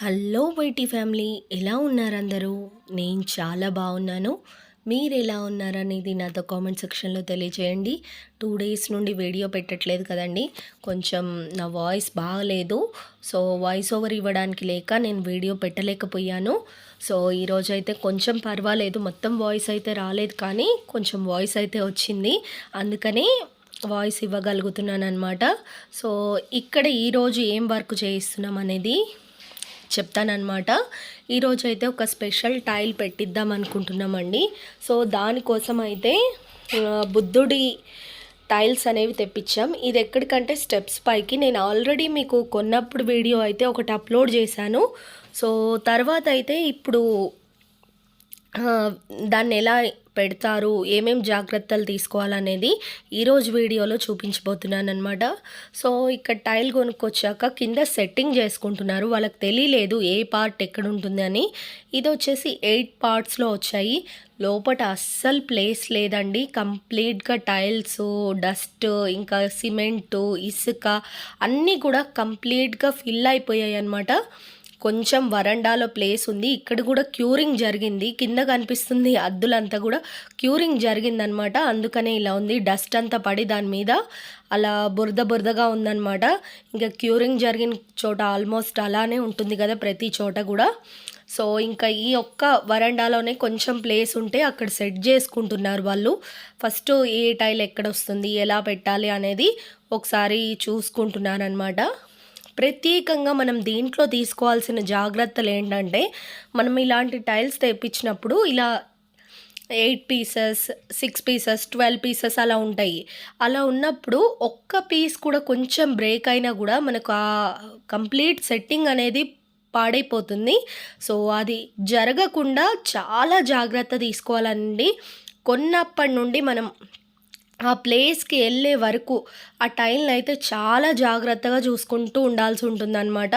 Hello YT family ఎలా ఉన్నారు అందరూ నేను చాలా బాగున్నాను. మీరు ఎలా ఉన్నారనేది నాతో కామెంట్ సెక్షన్లో తెలియజేయండి టూ డేస్ నుండి వీడియో పెట్టట్లేదు కదండి. కొంచెం నా వాయిస్ బాగలేదు. సో వాయిస్ ఓవర్ ఇవ్వడానికి లేక నేను వీడియో పెట్టలేకపోయాను. సో ఈరోజు అయితే కొంచెం పర్వాలేదు. మొత్తం వాయిస్ అయితే రాలేదు కానీ కొంచెం వాయిస్ అయితే వచ్చింది. అందుకని వాయిస్ ఇవ్వగలుగుతున్నాను అనమాట సో ఇక్కడ ఈరోజు ఏం వర్క్ చేయిస్తున్నాం అనేది చెప్తానమాట ఈరోజు అయితే ఒక స్పెషల్ టైల్ పెట్టిద్దాం అనుకుంటున్నామండి. సో దానికోసం అయితే బుద్ధుడి టైల్స్ అనేవి తెప్పించాం. ఇది ఎక్కడికంటే స్టెప్స్ పైకి. నేను ఆల్రెడీ మీకు కొన్నప్పుడు వీడియో అయితే ఒకటి అప్లోడ్ చేశాను. సో తర్వాత అయితే ఇప్పుడు దాన్ని ఎలా పెడతారు ఏమేం జాగ్రత్తలు తీసుకోవాలనేది ఈరోజు వీడియోలో చూపించబోతున్నాను అనమాట సో ఇక్కడ టైల్ కొనుక్కొచ్చాక కింద సెట్టింగ్ చేసుకుంటున్నారు. వాళ్ళకి తెలియలేదు ఏ పార్ట్ ఎక్కడ ఉంటుంది అని. ఇది వచ్చేసి ఎయిట్ పార్ట్స్లో వచ్చాయి. లోపల అస్సలు ప్లేస్ లేదండి. కంప్లీట్గా టైల్స్ డస్ట్ ఇంకా సిమెంటు ఇసుక అన్నీ కూడా కంప్లీట్గా ఫిల్ అయిపోయాయి అన్నమాట కొంచెం వరండాలో ప్లేస్ ఉంది. ఇక్కడ కూడా క్యూరింగ్ జరిగింది. కింద కనిపిస్తుంది అద్దులంతా కూడా క్యూరింగ్ జరిగిందనమాట. అందుకనే ఇలా ఉంది. డస్ట్ అంతా పడి దాని మీద అలా బురద బురదగా ఉందన్నమాట ఇంకా క్యూరింగ్ జరిగిన చోట ఆల్మోస్ట్ అలానే ఉంటుంది కదా ప్రతి చోట కూడా. సో ఇంకా ఈ ఒక్క వరండాలోనే కొంచెం ప్లేస్ ఉంటే అక్కడ సెట్ చేసుకుంటున్నారు వాళ్ళు. ఫస్ట్ ఏ టైల్ ఎక్కడ వస్తుంది? ఎలా పెట్టాలి అనేది ఒకసారి చూసుకుంటున్నారు అనమాట ప్రత్యేకంగా మనం దీంట్లో తీసుకోవాల్సిన జాగ్రత్తలు ఏంటంటే మనం ఇలాంటి టైల్స్ తెప్పించినప్పుడు ఇలా eight pieces six pieces twelve pieces అలా ఉంటాయి. అలా ఉన్నప్పుడు ఒక్క పీస్ కూడా కొంచెం బ్రేక్ అయినా కూడా మనకు ఆ కంప్లీట్ సెట్టింగ్ అనేది పాడైపోతుంది. సో అది జరగకుండా చాలా జాగ్రత్త తీసుకోవాలండి. కొన్నప్పటి నుండి మనం ఆ ప్లేస్కి వెళ్ళే వరకు ఆ టైల్ని అయితే చాలా జాగ్రత్తగా చూసుకుంటూ ఉండాల్సి ఉంటుందన్నమాట.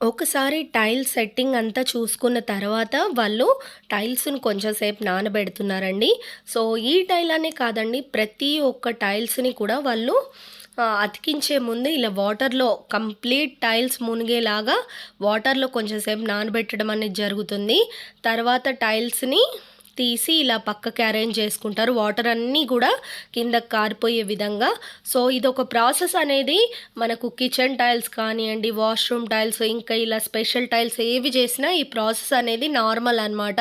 ఒకసారి టైల్ సెట్టింగ్ అంతా చూసుకున్న తర్వాత వాళ్ళు టైల్స్ని కొంచెంసేపు నానబెడుతున్నారండి. సో ఈ టైల్ అనే కాదండి ప్రతి ఒక్క టైల్స్ని కూడా వాళ్ళు అతికించే ముందు ఇలా వాటర్లో కంప్లీట్ టైల్స్ మునిగేలాగా వాటర్లో కొంచెంసేపు నానబెట్టడం అనేది జరుగుతుంది. తర్వాత టైల్స్ని తీసి ఇలా పక్కకి అరేంజ్ చేసుకుంటారు. వాటర్ అన్నీ కూడా కింద కారిపోయే విధంగా. సో ఇది ఒక ప్రాసెస్ అనేది మనకు కిచెన్ టైల్స్ కానివ్వండి వాష్రూమ్ టైల్స్ ఇంకా ఇలా స్పెషల్ టైల్స్ ఏవి చేసినా ఈ ప్రాసెస్ అనేది నార్మల్ అన్నమాట.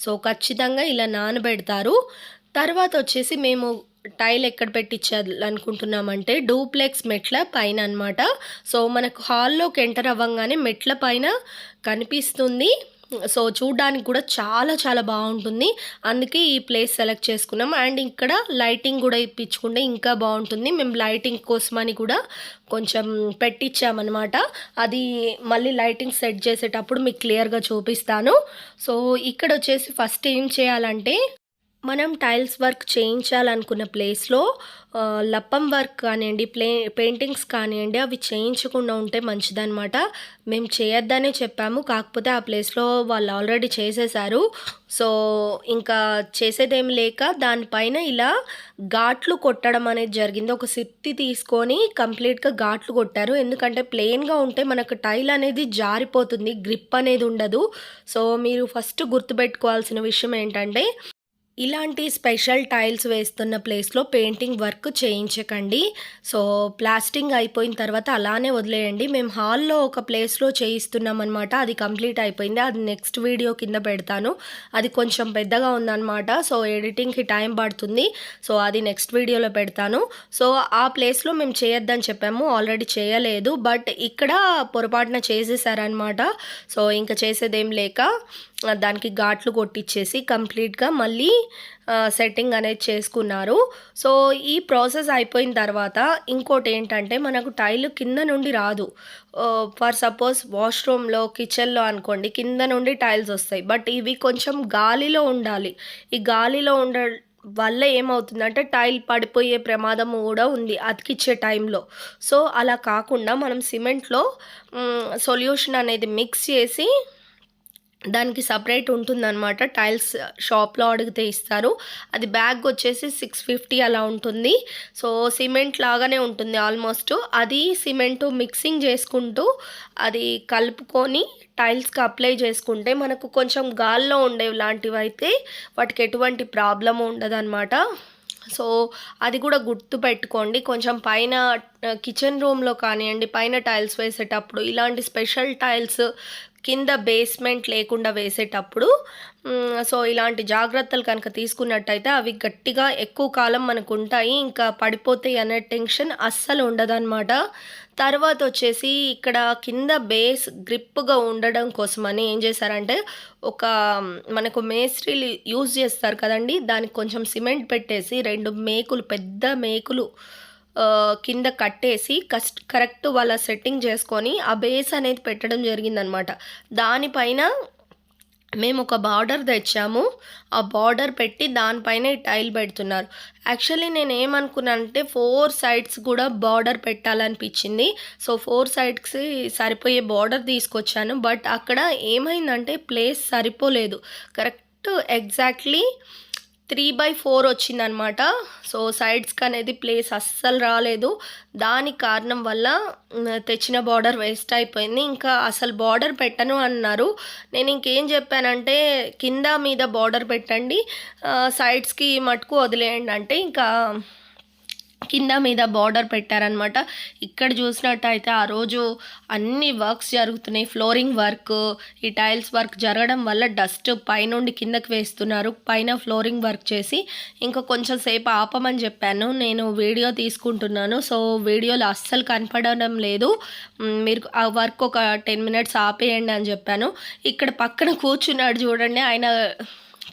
సో ఖచ్చితంగా ఇలా నానబెడతారు. తర్వాత వచ్చేసి మేము టైల్ ఎక్కడ పెట్టించాలనుకుంటున్నామంటే డూప్లెక్స్ మెట్ల పైన అన్నమాట. సో మనకు హాల్లోకి ఎంటర్ అవ్వగానే మెట్ల పైన కనిపిస్తుంది. సో చూడడానికి కూడా చాలా చాలా బాగుంటుంది. అందుకే ఈ ప్లేస్ సెలెక్ట్ చేసుకున్నాం. అండ్ ఇక్కడ లైటింగ్ కూడా ఇప్పించుకుంటే ఇంకా బాగుంటుంది. మేము లైటింగ్ కోసమని కూడా కొంచెం పెట్టించామన్నమాట అది మళ్ళీ లైటింగ్ సెట్ చేసేటప్పుడు మీకు క్లియర్గా చూపిస్తాను. సో ఇక్కడ వచ్చేసి ఫస్ట్ ఏం చేయాలంటే మనం టైల్స్ వర్క్ చేయించాలనుకున్న ప్లేస్లో లప్పం వర్క్ కానివ్వండి ప్లే పెయింటింగ్స్ కానివ్వండి అవి చేయించకుండా ఉంటే మంచిదన్నమాట. మేము చేయొద్దనే చెప్పాము. కాకపోతే ఆ ప్లేస్లో వాళ్ళు ఆల్రెడీ చేసేసారు సో ఇంకా చేసేదేం లేక దానిపైన ఇలా ఘాట్లు కొట్టడం అనేది జరిగింది. ఒక సిత్తి తీసుకొని కంప్లీట్గా ఘాట్లు కొట్టారు. ఎందుకంటే ప్లెయిన్గా ఉంటే మనకు టైల్ అనేది జారిపోతుంది గ్రిప్ అనేది ఉండదు. సో మీరు ఫస్ట్ గుర్తుపెట్టుకోవాల్సిన విషయం ఏంటంటే ఇలాంటి స్పెషల్ టైల్స్ వేస్తున్న ప్లేస్లో పెయింటింగ్ వర్క్ చేయించకండి. సో ప్లాస్టింగ్ అయిపోయిన తర్వాత అలానే వదిలేయండి. మేము హాల్లో ఒక ప్లేస్లో చేయిస్తున్నాం అనమాట అది కంప్లీట్ అయిపోయింది. అది నెక్స్ట్ వీడియో కింద పెడతాను. అది కొంచెం పెద్దగా ఉందన్నమాట. సో ఎడిటింగ్కి టైం పడుతుంది. సో అది నెక్స్ట్ వీడియోలో పెడతాను. సో ఆ ప్లేస్లో మేము చేయొద్దని చెప్పాము. ఆల్రెడీ చేయలేదు. బట్ ఇక్కడ పొరపాటున చేసేసారనమాట సో ఇంకా చేసేదేం లేక దానికి ఘాట్లు కొట్టించేసి కంప్లీట్గా మళ్ళీ సెట్టింగ్ అనేది చేసుకున్నారు. సో ఈ ప్రాసెస్ అయిపోయిన తర్వాత ఇంకోటి ఏంటంటే మనకు టైల్ కింద నుండి రాదు. ఫర్ సపోజ్ వాష్రూమ్లో కిచెన్లో అనుకోండి కింద నుండి టైల్స్ వస్తాయి. బట్ ఇవి కొంచెం గాలిలో ఉండాలి. ఈ గాలిలో ఉండ వల్ల ఏమవుతుందంటే టైల్ పడిపోయే ప్రమాదం కూడా ఉంది అతికిచ్చే టైంలో. సో అలా కాకుండా మనం సిమెంట్లో సొల్యూషన్ అనేది మిక్స్ చేసి దానికి సపరేట్ ఉంటుందన్నమాట. టైల్స్ షాప్లో అడిగితే ఇస్తారు. అది బ్యాగ్ వచ్చేసి సిక్స్ ఫిఫ్టీ అలా ఉంటుంది. సో సిమెంట్ లాగానే ఉంటుంది ఆల్మోస్ట్. అది సిమెంటు మిక్సింగ్ చేసుకుంటూ అది కలుపుకొని టైల్స్కి అప్లై చేసుకుంటే మనకు కొంచెం గాల్లో ఉండేవి లాంటివి అయితే వాటికి ఎటువంటి ప్రాబ్లం ఉండదన్నమాట. సో అది కూడా గుర్తు పెట్టుకోండి. కొంచెం పైన కిచెన్ రూమ్లో కానివ్వండి పైన టైల్స్ వేసేటప్పుడు ఇలాంటి స్పెషల్ టైల్స్ కింద బేస్మెంట్ లేకుండా వేసేటప్పుడు సో ఇలాంటి జాగ్రత్తలు కనుక తీసుకున్నట్టయితే అవి గట్టిగా ఎక్కువ కాలం మనకు ఉంటాయి ఇంకా పడిపోతాయి అనే టెన్షన్ అస్సలు ఉండదన్నమాట. తర్వాత వచ్చేసి ఇక్కడ కింద బేస్ గ్రిప్గా ఉండడం కోసమని ఏం చేశారంటే ఒక మనకు మేస్త్రీలు యూజ్ చేస్తారు కదండి దానికి కొంచెం సిమెంట్ పెట్టేసి రెండు మేకులు పెద్ద మేకులు కింద కట్టేసి కస్ట్ కరెక్ట్ వాళ్ళ సెట్టింగ్ చేసుకొని ఆ బేస్ అనేది పెట్టడం జరిగిందనమాట. దానిపైన మేము ఒక బార్డర్ తెచ్చాము. ఆ బార్డర్ పెట్టి దానిపైన ఈ టైల్ పెడుతున్నారు. యాక్చువల్లీ నేను ఏమనుకున్నానంటే ఫోర్ సైడ్స్ కూడా బార్డర్ పెట్టాలనిపించింది. సో ఫోర్ సైడ్స్ సరిపోయే బార్డర్ తీసుకొచ్చాను. బట్ అక్కడ ఏమైందంటే ప్లేస్ సరిపోలేదు. Correct exactly three by four వచ్చిందనమాట. సో సైడ్స్కి అనేది ప్లేస్ అస్సలు రాలేదు. దాని కారణం వల్ల తెచ్చిన బార్డర్ వేస్ట్ అయిపోయింది. ఇంకా అసలు బార్డర్ పెట్టను అన్నారు. నేను ఇంకేం చెప్పానంటే కింద మీద బార్డర్ పెట్టండి. సైడ్స్కి మటుకు వదిలేయండి అంటే ఇంకా కింద మీద బార్డర్ పెట్టారనమాట ఇక్కడ చూసినట్టయితే ఆ రోజు అన్ని వర్క్స్ జరుగుతున్నాయి. ఫ్లోరింగ్ వర్క్ ఈ టైల్స్ వర్క్ జరగడం వల్ల డస్ట్ పైనుండి కిందకి వేస్తున్నారు. పైన ఫ్లోరింగ్ వర్క్ చేసి ఇంకా కొంచెం సేపు ఆపమని చెప్పాను. నేను వీడియో తీసుకుంటున్నాను. సో వీడియోలో అస్సలు కనపడడం లేదు. మీరు ఆ వర్క్ ఒక టెన్ మినిట్స్ ఆపేయండి అని చెప్పాను. ఇక్కడ పక్కన కూర్చున్నాడు చూడండి. ఆయన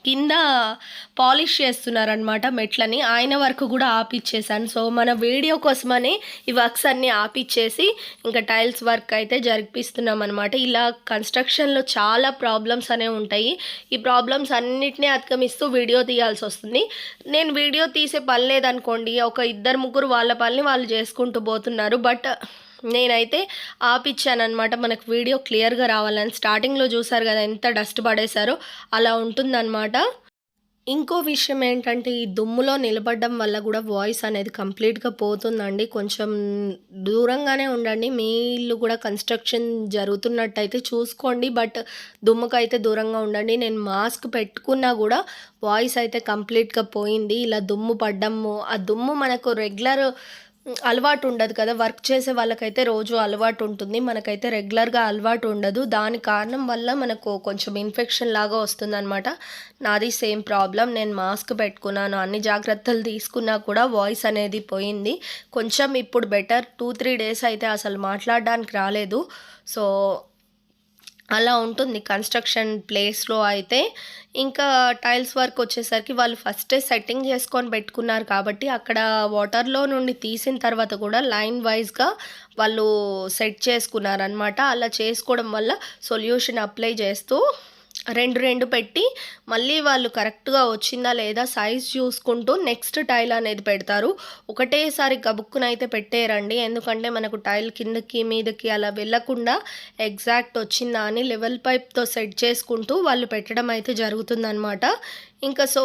కింద పాలిష్ చేస్తున్నారనమాట మెట్లని. ఆయన వరకు కూడా ఆపిచ్చేసాను. సో మన వీడియో కోసమని ఈ వర్క్స్ అన్నీ ఆపిచ్చేసి ఇంకా టైల్స్ వర్క్ అయితే జరిపిస్తున్నాం అనమాట ఇలా కన్స్ట్రక్షన్లో చాలా ప్రాబ్లమ్స్ అనేవి ఉంటాయి. ఈ ప్రాబ్లమ్స్ అన్నిటినీ అధిగమిస్తూ వీడియో తీయాల్సి వస్తుంది. నేను వీడియో తీసే పని లేదనుకోండి ఒక ఇద్దరు ముగ్గురు వాళ్ళ పనిని వాళ్ళు చేసుకుంటూ పోతున్నారు. బట్ నేనైతే ఆపిచ్చానమాట మనకు వీడియో క్లియర్గా రావాలని. స్టార్టింగ్లో చూసారు కదా ఎంత డస్ట్ పడేశారో అలా ఉంటుందన్నమాట. ఇంకో విషయం ఏంటంటే ఈ దుమ్ములో నిలబడడం వల్ల కూడా వాయిస్ అనేది కంప్లీట్గా పోతుందండి. కొంచెం దూరంగానే ఉండండి. మీ ఇల్లు కూడా కన్స్ట్రక్షన్ జరుగుతున్నట్టయితే చూసుకోండి. బట్ దుమ్ముకైతే దూరంగా ఉండండి. నేను మాస్క్ పెట్టుకున్నా కూడా వాయిస్ అయితే కంప్లీట్గా పోయింది. ఇలా దుమ్ము పడ్డము ఆ దుమ్ము మనకు రెగ్యులర్ అలవాటు ఉండదు కదా. వర్క్ చేసే వాళ్ళకైతే రోజు అలవాటు ఉంటుంది మనకైతే రెగ్యులర్గా అలవాటు ఉండదు దాని కారణం వల్ల మనకు కొంచెం ఇన్ఫెక్షన్ లాగా వస్తుందన్నమాట. నాది సేమ్ ప్రాబ్లం నేను మాస్క్ పెట్టుకున్నాను. అన్ని జాగ్రత్తలు తీసుకున్నా కూడా వాయిస్ అనేది పోయింది. కొంచెం ఇప్పుడు బెటర్. టూ త్రీ డేస్ అయితే అసలు మాట్లాడడానికి రాలేదు. సో అలా ఉంటుంది కన్స్ట్రక్షన్ ప్లేస్లో అయితే. ఇంకా టైల్స్ వర్క్ వచ్చేసరికి వాళ్ళు ఫస్టే సెట్టింగ్ చేసుకొని పెట్టుకున్నారు కాబట్టి అక్కడ వాటర్లో నుండి తీసిన తర్వాత కూడా లైన్ వైజ్గా వాళ్ళు సెట్ చేసుకున్నారనమాట అలా చేసుకోవడం వల్ల సొల్యూషన్ అప్లై చేస్తూ రెండు రెండు పెట్టి మళ్ళీ వాళ్ళు కరెక్ట్గా వచ్చిందా లేదా సైజ్ చూసుకుంటూ నెక్స్ట్ టైల్ అనేది పెడతారు. ఒకటేసారి గబుక్కున అయితే పెట్టేయరండి ఎందుకంటే మనకు టైల్ కిందకి మీదకి అలా వెళ్ళకుండా ఎగ్జాక్ట్ వచ్చిందా అని లెవెల్ పైప్తో సెట్ చేసుకుంటూ వాళ్ళు పెట్టడం అయితే జరుగుతుందన్నమాట. ఇంకా సో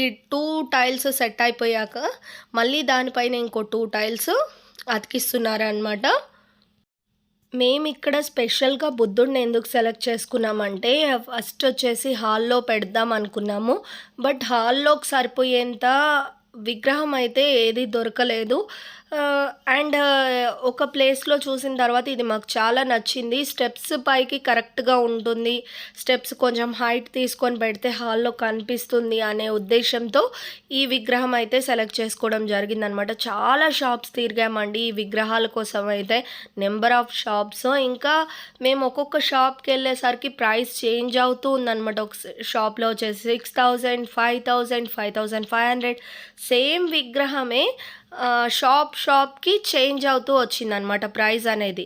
ఈ టూ టైల్స్ సెట్ అయిపోయాక మళ్ళీ దానిపైన ఇంకో టూ టైల్స్ అతికిస్తున్నారనమాట మేము ఇక్కడ స్పెషల్గా బుద్ధుడిని ఎందుకు సెలెక్ట్ చేసుకున్నామంటే ఫస్ట్ వచ్చేసి హాల్లో పెడదాం అనుకున్నాము. బట్ హాల్లోకి సరిపోయేంత విగ్రహం అయితే ఏది దొరకలేదు. అండ్ ఒక ప్లేస్లో చూసిన తర్వాత ఇది మాకు చాలా నచ్చింది. స్టెప్స్ పైకి కరెక్ట్గా ఉంటుంది. స్టెప్స్ కొంచెం హైట్ తీసుకొని పెడితే హాల్లో కనిపిస్తుంది అనే ఉద్దేశంతో ఈ విగ్రహం అయితే సెలెక్ట్ చేసుకోవడం జరిగిందనమాట. చాలా షాప్స్ తిరిగామండి ఈ విగ్రహాల కోసం అయితే. Number of shops. ఇంకా మేము ఒక్కొక్క షాప్కి వెళ్ళేసరికి ప్రైస్ చేంజ్ అవుతూ ఉందనమాట. ఒక షాప్లో వచ్చేసి six thousand five thousand five thousand five hundred. Same విగ్రహమే షాప్ షాప్కి చేంజ్ అవుతూ వచ్చిందనమాట ప్రైస్ అనేది.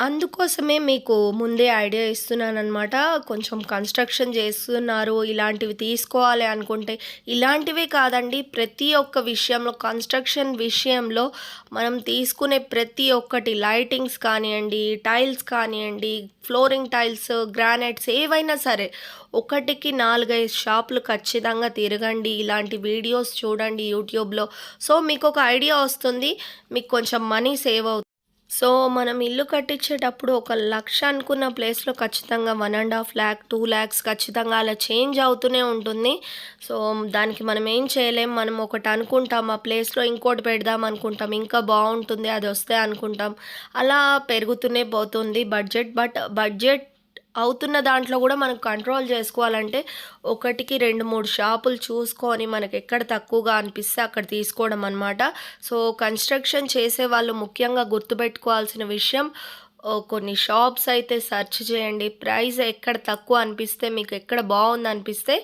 అందుకోసమే మీకు ముందే ఐడియా ఇస్తున్నానమాట కొంచెం కన్‌స్ట్రక్షన్ చేస్తున్నారు. ఇలాంటివి తీసుకోవాలి అనుకుంటే ఇలాంటివే కాదండి. ప్రతి ఒక్క విషయంలో కన్‌స్ట్రక్షన్ విషయంలో మనం తీసుకునే ప్రతి ఒక్కటి లైటింగ్స్ కానివ్వండి టైల్స్ కానివ్వండి ఫ్లోరింగ్ టైల్స్, గ్రానైట్స్ ఏవైనా సరే ఒకటికి 4, 5 షాపులు ఖచ్చితంగా తిరగండి. ఇలాంటి వీడియోస్ చూడండి యూట్యూబ్‌లో. సో మీకొక ఐడియా వస్తుంది. మీకు కొంచెం మనీ సేవ్ అవుతుంది. సో మనం ఇల్లు కట్టించేటప్పుడు ఒక లక్ష అనుకున్న ప్లేస్‌లో ఖచ్చితంగా one and half lakh two lakhs ఖచ్చితంగా అలా చేంజ్ అవుతూనే ఉంటుంది. సో దానికి మనం ఏం చేయలేం. మనం ఒకటి అనుకుంటాం. ఆ ప్లేస్‌లో ఇంకోటి పెడదాం అనుకుంటాం. ఇంకా బాగుంటుంది అది వస్తే అనుకుంటాం. అలా పెరుగుతూనే పోతుంది బడ్జెట్. బట్ బడ్జెట్ అవుతున్న దాంట్లో కూడా మనం కంట్రోల్ చేసుకోవాలంటే ఒకటికి 2, 3 షాపులు చూసుకొని మనకు ఎక్కడ తక్కువగా అనిపిస్తే అక్కడ తీసుకోవడం అనమాట. సో కన్‌స్ట్రక్షన్ చేసే వాళ్ళు ముఖ్యంగా గుర్తుపెట్టుకోవాల్సిన విషయం కొన్ని షాప్స్ అయితే సెర్చ్ చేయండి. ప్రైస్ ఎక్కడ తక్కువ అనిపిస్తే మీకు ఎక్కడ బావుందనిపిస్తే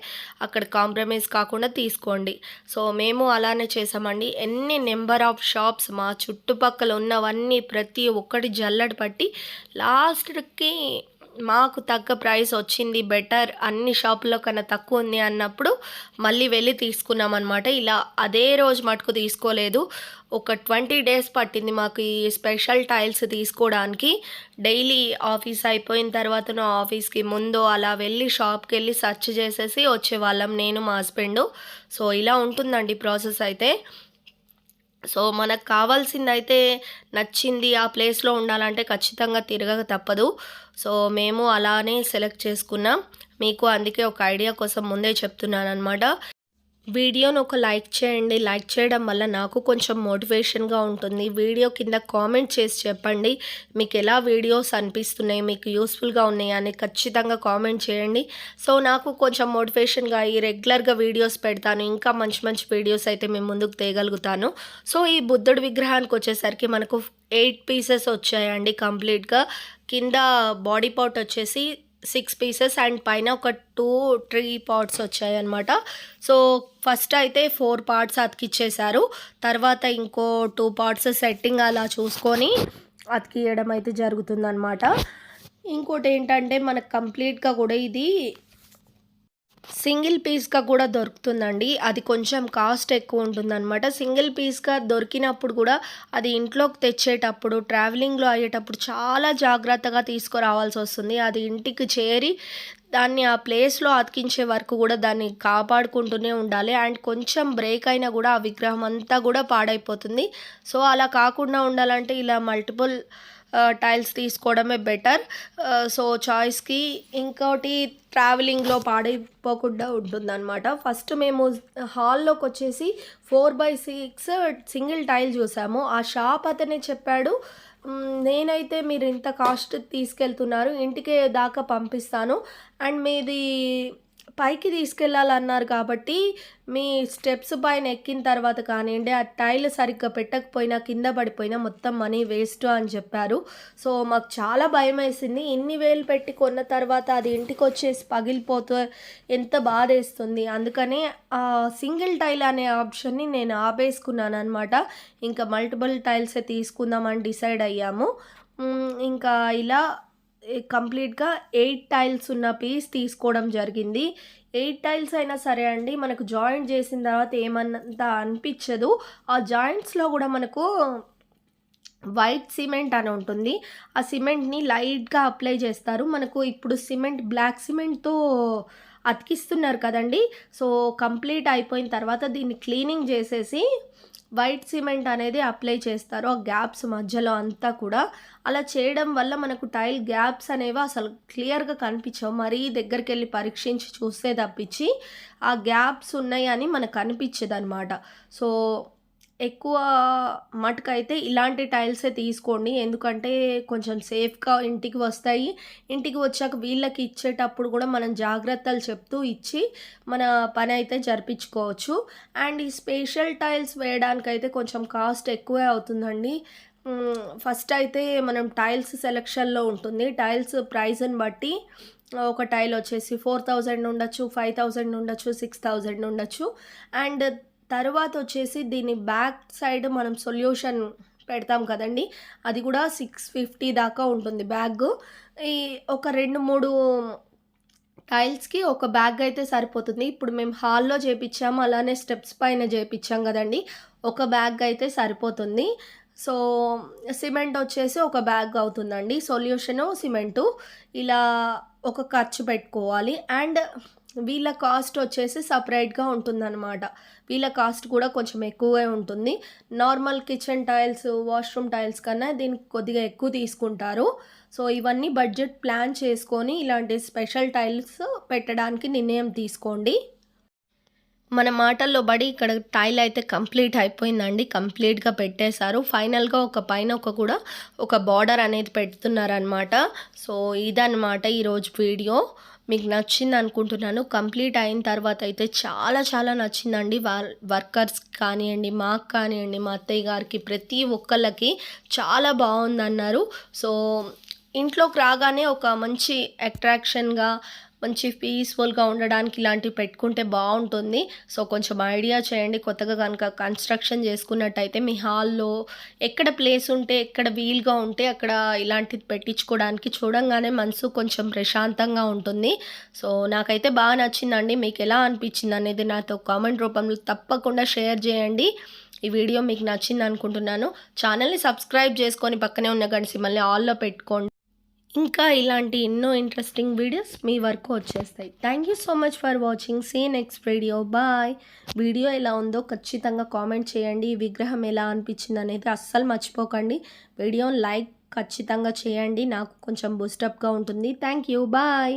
అక్కడ కాంప్రమైజ్ కాకుండా తీసుకోండి. సో మేము అలానే చేసామండి. ఎన్ని నెంబర్ ఆఫ్ షాప్స్ మా చుట్టుపక్కల ఉన్నవన్నీ ప్రతి ఒక్కటి జల్లడి పట్టి లాస్ట్‌కి మాకు తగ్గ ప్రైస్ వచ్చింది బెటర్ అన్ని షాపుల్లో కన్నా తక్కువ ఉంది అన్నప్పుడు మళ్ళీ వెళ్ళి తీసుకున్నాం అనమాట ఇలా అదే రోజు మటుకు తీసుకోలేదు. ఒక 20 డేస్ పట్టింది మాకు ఈ స్పెషల్ టైల్స్ తీసుకోవడానికి. డైలీ ఆఫీస్ అయిపోయిన తర్వాతనో ఆఫీస్‌కి ముందు అలా వెళ్ళి షాప్కి వెళ్ళి సెర్చ్ చేసేసి వచ్చేవాళ్ళం నేను, మా హస్బెండ్ సో ఇలా ఉంటుందండి ప్రాసెస్ అయితే. సో మనకు కావాల్సిందైతే నచ్చింది ఆ ప్లేస్‌లో ఉండాలంటే ఖచ్చితంగా తిరగక తప్పదు. సో మేము అలానే సెలెక్ట్ చేసుకున్నాం. మీకు అందుకే ఒక ఐడియా కోసం ముందే చెప్తున్నాను అనమాట వీడియోను ఒక లైక్ చేయండి. లైక్ చేయడం వల్ల నాకు కొంచెం మోటివేషన్‌గా ఉంటుంది. వీడియో కింద కామెంట్ చేసి చెప్పండి. మీకు ఎలా వీడియోస్ అనిపిస్తున్నాయి, మీకు యూస్ఫుల్గా ఉన్నాయా అని ఖచ్చితంగా కామెంట్ చేయండి. సో నాకు కొంచెం మోటివేషన్‌గా అయ్యి రెగ్యులర్‌గా వీడియోస్ పెడతాను. ఇంకా మంచి మంచి వీడియోస్ అయితే మేము ముందుకు తీయగలుగుతాను సో ఈ బుద్ధుడి విగ్రహానికొచ్చేసరికి మనకు ఎయిట్ పీసెస్ వచ్చాయండి కంప్లీట్‌గా. కింద బాడీ పార్ట్ వచ్చేసి సిక్స్ పీసెస్ అండ్ పైన ఒక టూ త్రీ పార్ట్స్ వచ్చాయన్నమాట. సో ఫస్ట్ అయితే ఫోర్ పార్ట్స్ అతికిచ్చేశారు. తర్వాత ఇంకో టూ పార్ట్స్ సెట్టింగ్ అలా చూసుకొని అతికియడం అయితే జరుగుతుందనమాట. ఇంకోటేంటంటే మనకు కంప్లీట్‌గా కూడా ఇది సింగిల్ పీస్‌గా కూడా దొరుకుతుందండి. అది కొంచెం కాస్ట్ ఎక్కువ ఉంటుందన్నమాట సింగిల్ పీస్‌గా దొరికినప్పుడు కూడా అది ఇంట్లోకి తెచ్చేటప్పుడు, ట్రావెలింగ్‌లో అయ్యేటప్పుడు చాలా జాగ్రత్తగా తీసుకురావాల్సి వస్తుంది అది ఇంటికి చేరి దాన్ని ఆ ప్లేస్‌లో అతికించే వరకు కూడా దాన్ని కాపాడుకుంటూనే ఉండాలి. అండ్ కొంచెం బ్రేక్ అయినా కూడా ఆ విగ్రహం అంతా కూడా పాడైపోతుంది. సో అలా కాకుండా ఉండాలంటే ఇలా మల్టిపుల్ టైల్స్ తీసుకోవడమే బెటర్. సో చాయిస్‌కి ఇంకోటి ట్రావెలింగ్‌లో పాడైపోకుండా ఉంటుందనమాట. ఫస్ట్ మేము హాల్లోకి వచ్చేసి four by six single tile చూసాము. ఆ షాప్ అతనే చెప్పాడు. నేనైతే మీరు ఇంత కాస్ట్ తీసుకెళ్తున్నారు. ఇంటికే దాకా పంపిస్తాను. అండ్ మీది పైకి తీసుకెళ్ళాలన్నారు కాబట్టి మీ స్టెప్స్ పైన ఎక్కిన తర్వాత కానివ్వండి ఆ టైల్ సరిగ్గా పెట్టకపోయినా, కింద పడిపోయినా మొత్తం మనీ వేస్ట్ అని చెప్పారు. సో మాకు చాలా భయమేసింది. ఇన్ని వేలు పెట్టి కొన్న తర్వాత అది ఇంటికొచ్చేసి పగిలిపోతే ఎంత బాధేస్తుంది. అందుకనే ఆ సింగిల్ టైల్ అనే ఆప్షన్‌ని నేను ఆపేసుకున్నాను అనమాట ఇంకా మల్టిపుల్ టైల్సే తీసుకుందామని డిసైడ్ అయ్యాము. ఇంకా ఇలా కంప్లీట్‌గా ఎయిట్ టైల్స్ ఉన్న పీస్ తీసుకోవడం జరిగింది. ఎయిట్ టైల్స్ అయినా సరే అండి మనకు జాయింట్ చేసిన తర్వాత ఏమన్నంత అనిపించదు. ఆ జాయింట్స్‌లో కూడా మనకు వైట్ సిమెంట్ అని ఉంటుంది. ఆ సిమెంట్‌ని లైట్‌గా అప్లై చేస్తారు. మనకు ఇప్పుడు సిమెంట్ బ్లాక్ సిమెంట్‌తో అతికిస్తున్నారు కదండీ! సో కంప్లీట్ అయిపోయిన తర్వాత దీన్ని క్లీనింగ్ చేసేసి వైట్ సిమెంట్ అనేది అప్లై చేస్తారు. ఆ గ్యాప్స్ మధ్యలో అంతా కూడా. అలా చేయడం వల్ల మనకు టైల్ గ్యాప్స్ అనేవి అసలు క్లియర్‌గా కనిపించవు. మరీ దగ్గరికి వెళ్ళి పరీక్షించి చూస్తే తప్పించి ఆ గ్యాప్స్ ఉన్నాయని మనకు అనిపించదనమాట. సో ఎక్కువ మటుకైతే ఇలాంటి టైల్సే తీసుకోండి. ఎందుకంటే కొంచెం సేఫ్‌గా ఇంటికి వస్తాయి. ఇంటికి వచ్చాక వీళ్ళకి ఇచ్చేటప్పుడు కూడా మనం జాగ్రత్తలు చెప్తూ ఇచ్చి మన పని అయితే జరిపించుకోవచ్చు. అండ్ ఈ స్పెషల్ టైల్స్ వేయడానికైతే కొంచెం కాస్ట్ ఎక్కువే అవుతుందండి. ఫస్ట్ అయితే మనం టైల్స్ సెలక్షన్‌లో ఉంటుంది. టైల్స్ ప్రైస్‌ని బట్టి ఒక టైల్ వచ్చేసి 4000 ఉండొచ్చు, 5000 ఉండొచ్చు, 6000 ఉండొచ్చు. అండ్ తర్వాత వచ్చేసి దీని బ్యాక్ సైడ్ మనం సొల్యూషన్ పెడతాం కదండి. అది కూడా సిక్స్ ఫిఫ్టీ దాకా ఉంటుంది బ్యాగ్. ఈ ఒక రెండు మూడు టైల్స్కి ఒక బ్యాగ్ అయితే సరిపోతుంది. ఇప్పుడు మేము హాల్లో చేపించాము అలానే స్టెప్స్ పైన చేపించాం కదండి. ఒక బ్యాగ్ అయితే సరిపోతుంది. సో సిమెంట్ వచ్చేసి ఒక బ్యాగ్ అవుతుందండి. Solution cement. ఇలా ఒక ఖర్చు పెట్టుకోవాలి. అండ్ వీళ్ళ కాస్ట్ వచ్చేసి సపరేట్గా ఉంటుందన్నమాట. వీళ్ళ కాస్ట్ కూడా కొంచెం ఎక్కువే ఉంటుంది. Normal kitchen tiles washroom tiles కన్నా దీనికి కొద్దిగా ఎక్కువ తీసుకుంటారు. సో ఇవన్నీ బడ్జెట్ ప్లాన్ చేసుకొని ఇలాంటి స్పెషల్ టైల్స్ పెట్టడానికి నిర్ణయం తీసుకోండి. మన మాటల్లో బడి ఇక్కడ టైల్ అయితే కంప్లీట్ అయిపోయిందండి కంప్లీట్గా పెట్టేశారు. ఫైనల్గా ఒక పైన ఒక కూడా ఒక బార్డర్ అనేది పెడుతున్నారనమాట సో ఇదనమాట ఈరోజు వీడియో. మీకు నచ్చింది అనుకుంటున్నాను. కంప్లీట్ అయిన తర్వాత అయితే చాలా చాలా నచ్చిందండి. వర్కర్స్ కానివ్వండి మాకు కానివ్వండి మా అత్తయ్య గారికి ప్రతి ఒక్కళ్ళకి చాలా బాగుందన్నారు. సో ఇంట్లోకి రాగానే ఒక మంచి అట్రాక్షన్గా మంచి పీస్ఫుల్గా ఉండడానికి ఇలాంటివి పెట్టుకుంటే బాగుంటుంది. సో కొంచెం ఐడియా చేయండి. కొత్తగా కనుక కన్స్ట్రక్షన్ చేసుకున్నట్టయితే మీ హాల్లో ఎక్కడ ప్లేస్ ఉంటే ఎక్కడ వీల్గా ఉంటే అక్కడ ఇలాంటిది పెట్టించుకోవడానికి చూడంగానే మనసు కొంచెం ప్రశాంతంగా ఉంటుంది. సో నాకైతే బాగా నచ్చిందండి. మీకు ఎలా అనిపించింది అనేది నాతో కామెంట్ రూపంలో తప్పకుండా షేర్ చేయండి. ఈ వీడియో మీకు నచ్చింది అనుకుంటున్నాను. ఛానల్ని సబ్స్క్రైబ్ చేసుకొని పక్కనే ఉన్న గడిసి మళ్ళీ ఆల్లో పెట్టుకోండి. ఇంకా ఇలాంటి ఎన్నో ఇంట్రెస్టింగ్ వీడియోస్ మీ వరకు వచ్చేస్తాయి. Thank you so much for watching see next video bye video ఎలా ఉందో ఖచ్చితంగా కామెంట్ చేయండి. ఈ విగ్రహం ఎలా అనిపించింది అనేది అస్సలు మర్చిపోకండి. వీడియో లైక్ ఖచ్చితంగా చేయండి. నాకు కొంచెం బూస్టప్గా ఉంటుంది. Thank you bye